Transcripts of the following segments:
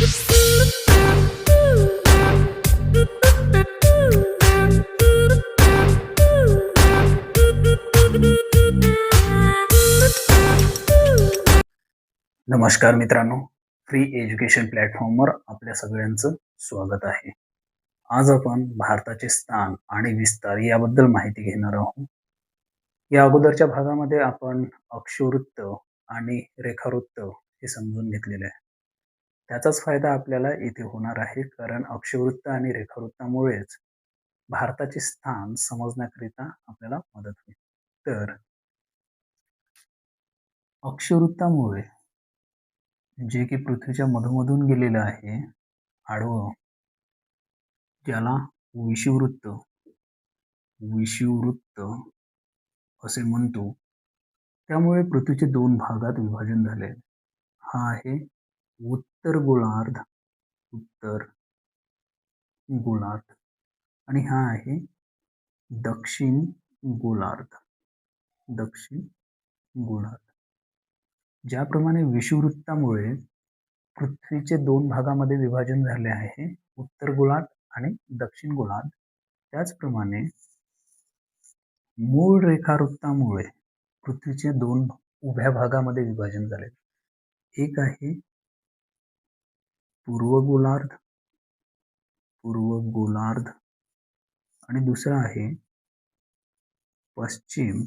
नमस्कार मित्रांनो free education प्लॅटफॉर्मवर आपल्या सगळ्यांचं स्वागत आहे. आज आपण भारताचे स्थान आणि विस्तार याबद्दल माहिती घेणार आहोत. या अगोदरच्या भागामध्ये आपण अक्षवृत्त आणि रेखावृत्त हे समजून घेतलेले आहे. त्याचाच फायदा आपल्याला इथे होणार आहे. कारण अक्षवृत्त आणि रेखावृत्तामुळेच भारताचे स्थान समजण्याकरिता आपल्याला मदत होईल. तर अक्षवृत्तामुळे जे की पृथ्वीच्या मधोमधून गेलेलं आहे आडवं ज्याला विषुवृत्त विषुवृत्त असे म्हणतो त्यामुळे पृथ्वीचे दोन भागात विभाजन झाले हा आहे उत्तर गोलार्ध. उत्तर गोलार्ध. आणि हा आहे दक्षिण गोलार्ध. दक्षिण गोलार्ध. ज्याप्रमाणे विषुववृत्तामुळे पृथ्वीचे दोन भागामध्ये विभाजन झाले आहे उत्तर गोलार्ध आणि दक्षिण गोलार्ध. त्याचप्रमाणे मूळ रेखावृत्तामुळे पृथ्वीचे दोन उभ्या भागामध्ये विभाजन झाले. एक आहे पूर्व गोलार्ध पूर्व गोलार्ध. आणि दुसरा आहे पश्चिम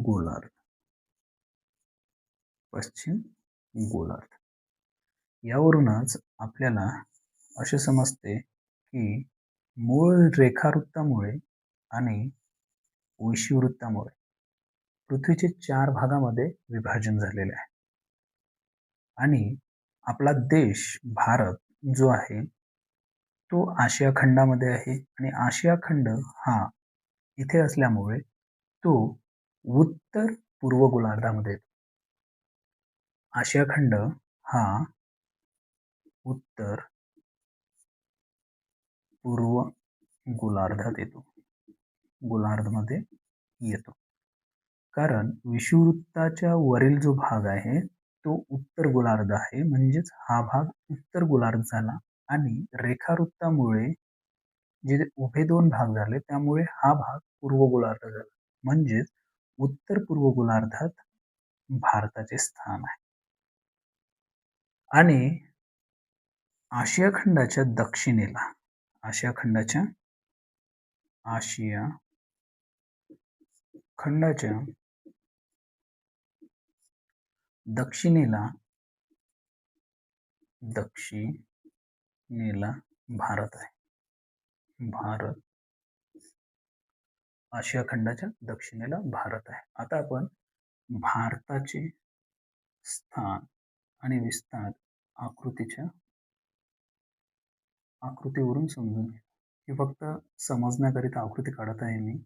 गोलार्ध. पश्चिम गोलार्ध. यावरूनच आपल्याला असे समजते की मूळ रेखावृत्तामुळे आणि वृत्तामुळे पृथ्वीचे चार भागामध्ये विभाजन झालेले आहे. आणि आपला देश भारत जो आहे तो आशिया खंडामध्ये आहे. आणि आशिया खंड हा इथे असल्यामुळे तो उत्तर पूर्व गोलार्धामध्ये येतो. आशिया खंड हा उत्तर पूर्व गोलार्धात येतो. गोलार्धमध्ये येतो. कारण विषुववृत्ताच्या वरील जो भाग आहे तो उत्तर गोलार्ध आहे. म्हणजेच हा भाग उत्तर गोलार्ध झाला आणि रेखावृत्तामुळे जे उभे दोन भाग झाले त्यामुळे हा भाग पूर्व गोलार्ध झाला. म्हणजेच उत्तर पूर्व गोलार्धात भारताचे स्थान आहे. आणि आशिया खंडाच्या दक्षिणेला आशिया खंडाच्या आशिया खंडाच्या दक्षिणेला दक्षिणेला भारत आहे. भारत आशिया खंडाच्या दक्षिणेला भारत आहे. आता आपण भारताचे स्थान आणि विस्तार आकृतीच्या आकृतीवरून समजून घेऊ. हे फक्त समजण्याकरिता आकृती काढत आहे मी.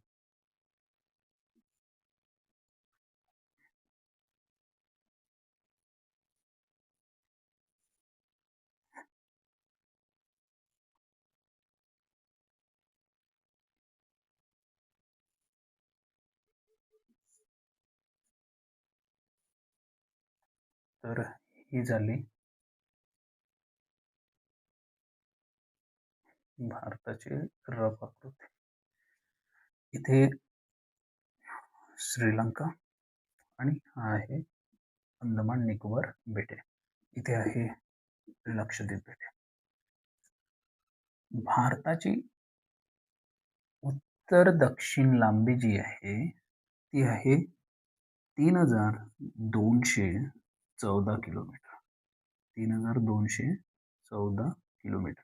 तर ही झाली. भारताची रफ आकृती इथे श्रीलंका आणि हा आहे अंदमान निकोबार बेटे. इथे आहे लक्षद्वीप बेटे. भारताची उत्तर दक्षिण लांबी जी आहे ती आहे तीन हजार दोनशे चौदा किलोमीटर. तीन हजार दोनशे चौदा किलोमीटर.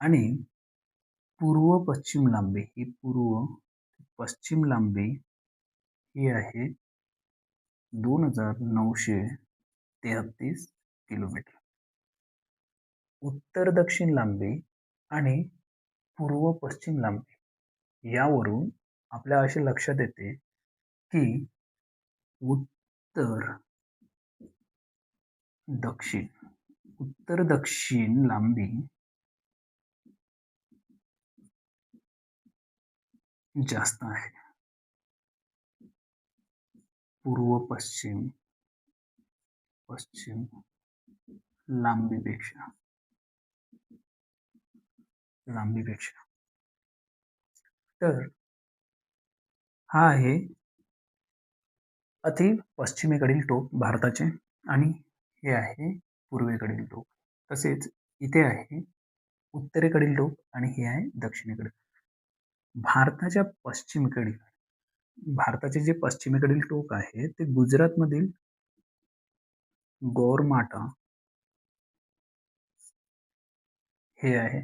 आणि पूर्व पश्चिम लांबी ही पूर्व पश्चिम लांबी ही आहे दोन हजार नऊशे तेहतीस किलोमीटर. उत्तर दक्षिण लांबी आणि पूर्व पश्चिम लांबी यावरून आपल्या असे लक्षात येते की उत्तर दक्षिण उत्तर दक्षिण लांबी जास्त आहे. पूर्व पश्चिम पश्चिम लांबीपेक्षा लांबीपेक्षा. तर हा आहे अति पश्चिमेकडील टोक भारताचे आणि हे आहे पूर्वेकडील टोक तसेच इथे आहे उत्तरेकडील टोक आणि हे आहे दक्षिणेकडे. भारताच्या पश्चिमेकडील भारताचे जे पश्चिमेकडील टोक आहे ते गुजरातमधील गौरमाटा हे आहे.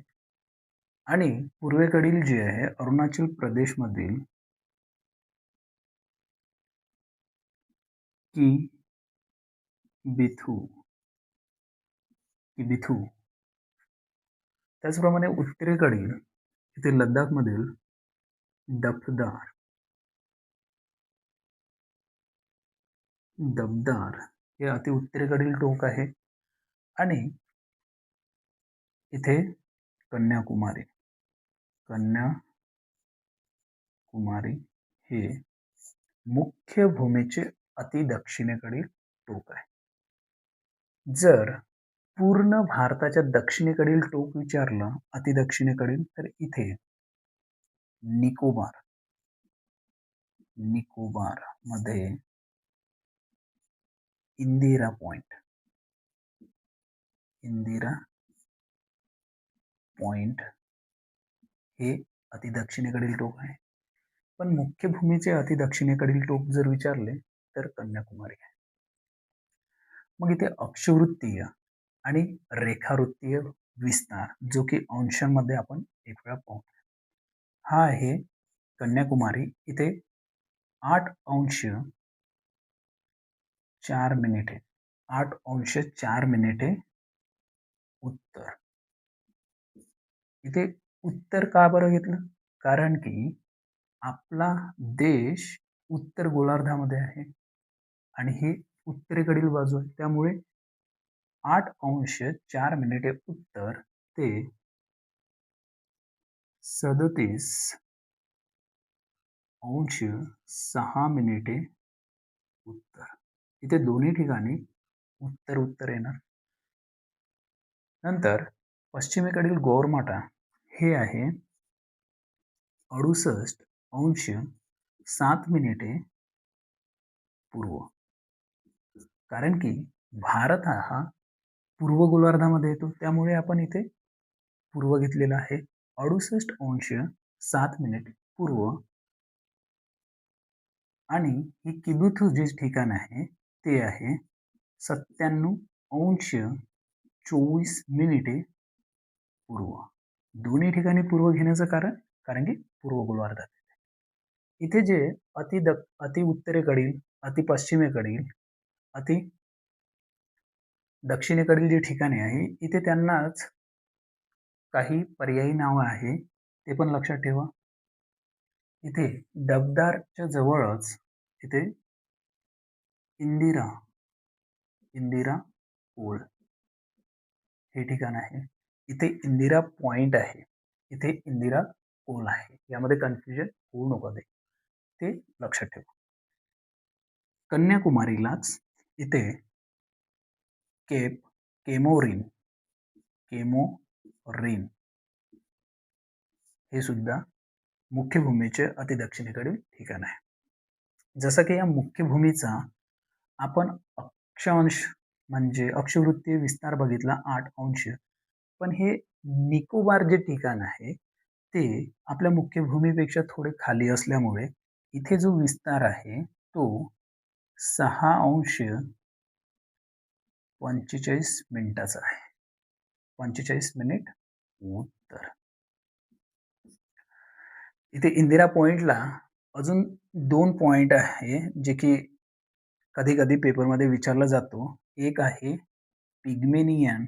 आणि पूर्वेकडील जे आहे अरुणाचल प्रदेशमधील की बिथू. की बिथू. त्याचप्रमाणे उत्तरेकडील इथे लद्दाखमधील दफदार. दबदार हे अति उत्तरेकडील टोक आहे आणि इथे कन्याकुमारी. कन्याकुमारी हे मुख्य भूमीचे अति दक्षिणेकडील टोक आहे जर पूर्ण भारताच्या दक्षिणेकडील टोक विचारलं अति दक्षिणेकडील तर इथे निकोबार. निकोबारमध्ये इंदिरा पॉइंट. इंदिरा पॉइंट हे अति दक्षिणेकडील टोक आहे. पण मुख्य भूमीचे अति दक्षिणेकडील टोक जर विचारले तर कन्याकुमारी आहे. मग इथे अक्षवृत्तीय आणि रेखावृत्तीय विस्तार जो की अंशांमध्ये आपण एक वेळा पाहू हा आहे कन्याकुमारी. इथे आठ अंश चार मिनिटे आठ अंश चार मिनिटे उत्तर. इथे उत्तर का बरं घेतलं? कारण की आपला देश उत्तर गोलार्धामध्ये आहे आणि ही उत्तरेकडील बाजू आहे. त्यामुळे आठ अंश चार मिनिटे उत्तर ते सदतीस अंश सहा मिनिटे उत्तर. इथे दोन्ही ठिकाणी उत्तर उत्तर येणार. नंतर पश्चिमेकडील गोरमाटा हे आहे अडुसष्ट अंश सात मिनिटे पूर्व. कारण की भारत हा पूर्व गोलार्धामध्ये येतो. त्यामुळे आपण इथे पूर्व घेतलेला आहे. अडुसष्ट अंश सात मिनिट पूर्व. आणि हे किबुथू जे ठिकाण आहे ते आहे सत्त्याण्णव अंश चोवीस मिनिटे पूर्व. दोन्ही ठिकाणी पूर्व घेण्याचं कारण कारण की पूर्व गोलार्धात. इथे जे अति द अति उत्तरेकडील अति पश्चिमेकडील अति दक्षिणेकडील जे ठिकाणे आहे इथे त्यांनाच काही पर्यायी नावं आहे ते पण लक्षात ठेवा. इथे डबदारच्या जवळच इथे इंदिरा इंदिरा पोल हे ठिकाण आहे. इथे इंदिरा पॉइंट आहे इथे इंदिरा पोल आहे. यामध्ये कन्फ्युजन होऊ नको दे ते लक्षात ठेवा. कन्याकुमारीलाच इथे केप केमोरिन केमोरिन हे सुद्धा मुख्य भूमीचे अति दक्षिणेकडील ठिकाण आहे. जसं की या मुख्य भूमीचा आपण अक्षांश म्हणजे अक्षवृत्तीय विस्तार बघितला आठ अंश. पण हे निकोबार जे ठिकाण आहे ते आपल्या मुख्य भूमीपेक्षा थोडे खाली असल्यामुळे इथे जो विस्तार आहे तो सहा अंश पंचेचाळीस मिनिटाचा आहे. पंचेचाळीस मिनिट उत्तर. इथे इंदिरा पॉइंटला अजून दोन पॉइंट आहे जे की कधी कधी पेपरमध्ये विचारला जातो. एक आहे पिग्मेनियन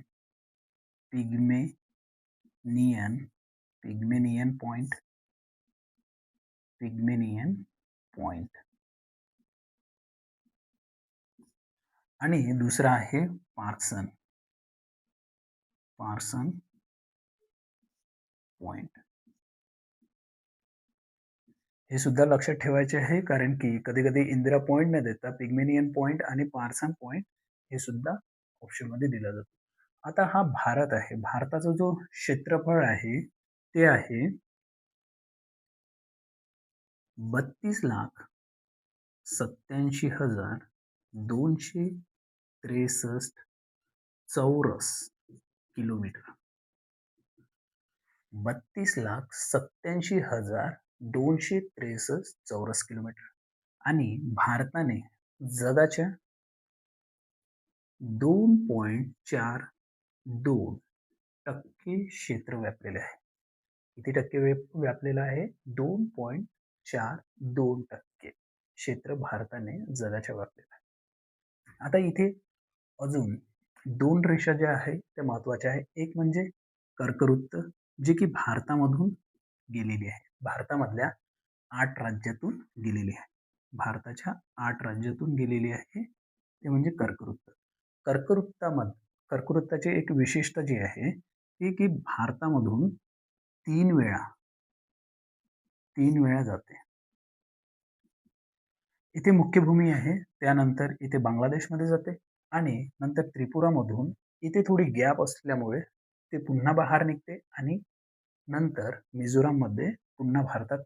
पिग्मेनियन पिग्मेनियन पॉइंट पिग्मेनियन पॉइंट. आणि दुसरा आहे पार्सन. Person point. हे सुद्धा लक्षात ठेवायचे आहे कारण की कधी कधी इंदिरा पॉइंट न देता पिग्मेनियन पॉइंट आणि पार्सन पॉइंट हे सुद्धा ऑप्शनमध्ये दिला जातो. आता हा भारत आहे. भारताचा जो क्षेत्रफळ आहे ते आहे बत्तीस लाख सत्याऐंशी हजार दोनशे त्रेसष्ट चौरस किलोमीटर. बत्तीस लाख सत्याऐंशी हजार दोनशे त्रेसष्ट चौरस किलोमीटर. आणि भारताने जगाच्या दोन पॉइंट चार दोन टक्के क्षेत्र व्यापलेले आहे. किती टक्के व्यापलेलं आहे? दोन पॉइंट चार दोन टक्के क्षेत्र भारताने जगाच्या व्यापलेलं आहे. आता इथे अजून दोन रेषा ज्या आहेत त्या महत्त्वाच्या आहे एक म्हणजे कर्कवृत्त जे की भारतामधून गेलेली आहे. भारतामधल्या आठ राज्यातून गेलेली आहे. भारताच्या आठ राज्यातून गेलेली आहे ते म्हणजे कर्कवृत्त. कर्कवृत्तामध कर्कवृत्ताची एक विशेषता जी आहे ती की भारतामधून तीन वेळा तीन वेळा जाते. इथे मुख्य भूमी आहे. त्यानंतर इथे बांगलादेशमध्ये जाते आणि नंतर त्रिपुरामधून इथे थोडी गॅप असल्यामुळे ते पुन्हा बाहेर निघते आणि नंतर मिझोराममध्ये पुन्हा भारतात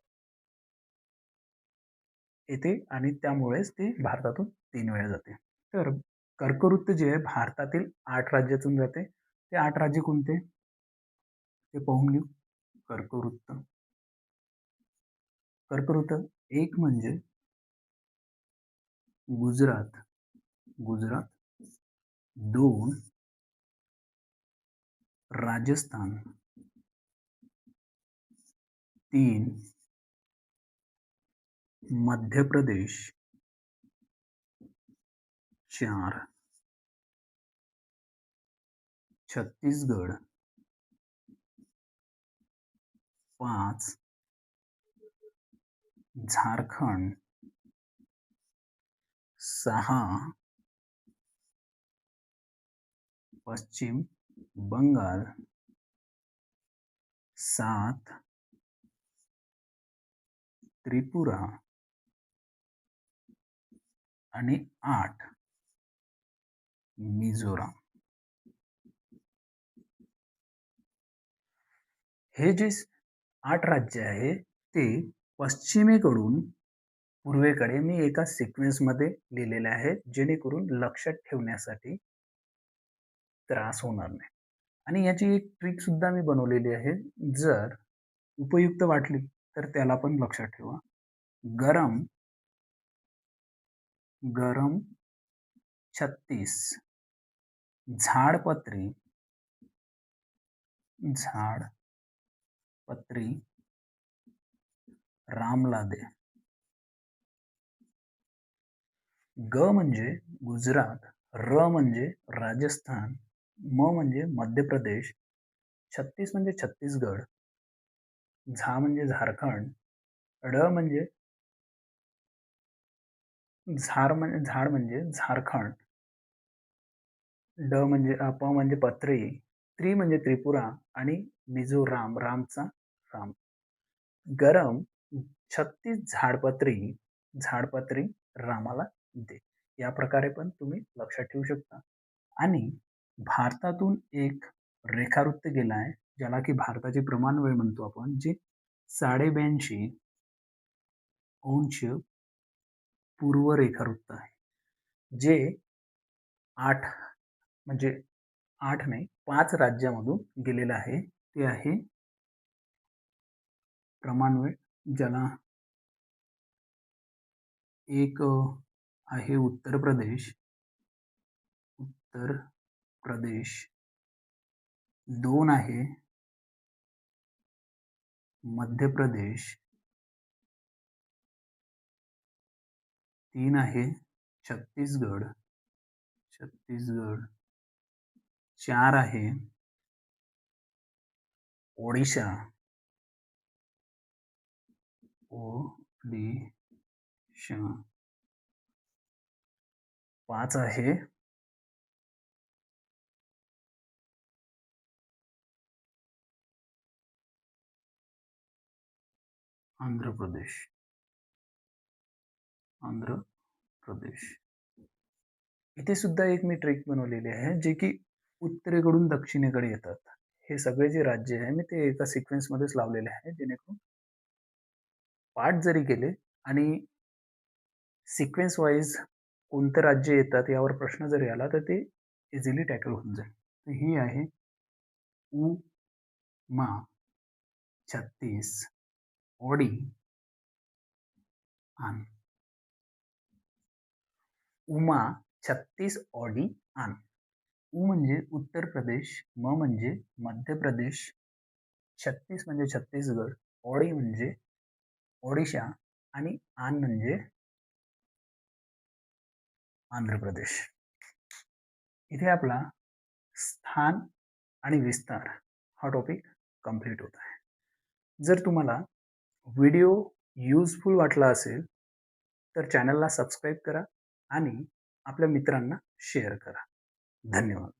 येते आणि त्यामुळेच ते भारतातून तीन वेळा जाते. तर कर्कवृत्त जे आहे भारतातील आठ राज्यातून जाते. ते आठ राज्य कोणते? ते पाहून घेऊ. कर्कवृत्त. कर्कवृत्त एक म्हणजे गुजरात गुजरात दोन राजस्थान तीन मध्य प्रदेश चार छत्तीसगड पाच झारखंड सहा पश्चिम बंगाल. सात. त्रिपुरा. आणि आठ. मिझोराम. हे जे आठ राज्य आहे ते पश्चिमेकडून पूर्वेकडे मी एका सिक्वेन्समध्ये लिहिलेले आहे जेणेकरून लक्षात ठेवण्यासाठी त्रास होणार नाही. आणि याची एक ट्रिक सुद्धा मी बनवलेली आहे. जर उपयुक्त वाटली तर त्याला पण लक्षात ठेवा. गरम गरम छत्तीस. झाडपत्री झाड पत्री रामलादे ग म्हणजे गुजरात र म्हणजे राजस्थान म म्हणजे मध्य प्रदेश छत्तीस म्हणजे छत्तीसगड झा म्हणजे झारखंड ड म्हणजे झाड म्हणजे झाड म्हणजे झारखंड ड म्हणजे प म्हणजे पत्री त्रि म्हणजे त्रिपुरा आणि मिझोराम रामचा राम. गरम छत्तीस झाडपत्री झाडपत्री रामाला दे. या प्रकारे पण तुम्ही लक्षात ठेवू शकता. आणि भारतातून एक रेखावृत्त गेला आहे ज्याला की भारताचे प्रमाण वेळ म्हणतो आपण जे साडेब्याऐंशी अंश पूर्व रेखावृत्त आहे. जे आठ म्हणजे आठ नाही पाच राज्यामधून गेलेलं आहे. ते आहे प्रमाण वेळ ज्याला एक आहे उत्तर प्रदेश. उत्तर प्रदेश. दोन आहे. मध्य प्रदेश. तीन आहे. छत्तीसगड. छत्तीसगड. चार आहे. ओडिशा. ओडिशा. पाच आहे. आंध्र प्रदेश. आंध्र प्रदेश. इथे सुद्धा एक मी ट्रेक बनवलेली आहे जे की उत्तरेकडून दक्षिणेकडे येतात. हे सगळे जे राज्य आहे मी ते एका सिक्वेन्समध्येच लावलेले आहे जेणेकरून पाठ जरी केले आणि सिक्वेन्स वाईज कोणतं राज्य येतात यावर प्रश्न जरी आला तर ते इझिली टॅकल होऊन जाईल. तर ही आहे उ मा छत्तीस ओडी. आन. उमा छत्तीस ऑडी आन. उ म्हणजे उत्तर प्रदेश म म्हणजे मध्य प्रदेश छत्तीस म्हणजे छत्तीसगड ओडी म्हणजे ओडिशा आणि आन म्हणजे आंध्र प्रदेश. इथे आपला स्थान आणि विस्तार हा टॉपिक कंप्लीट होत आहे. जर तुम्हाला व्हिडिओ यूजफुल वाटला असेल तर चॅनलला सबस्क्राईब करा आणि आपल्या मित्रांना शेअर करा. धन्यवाद.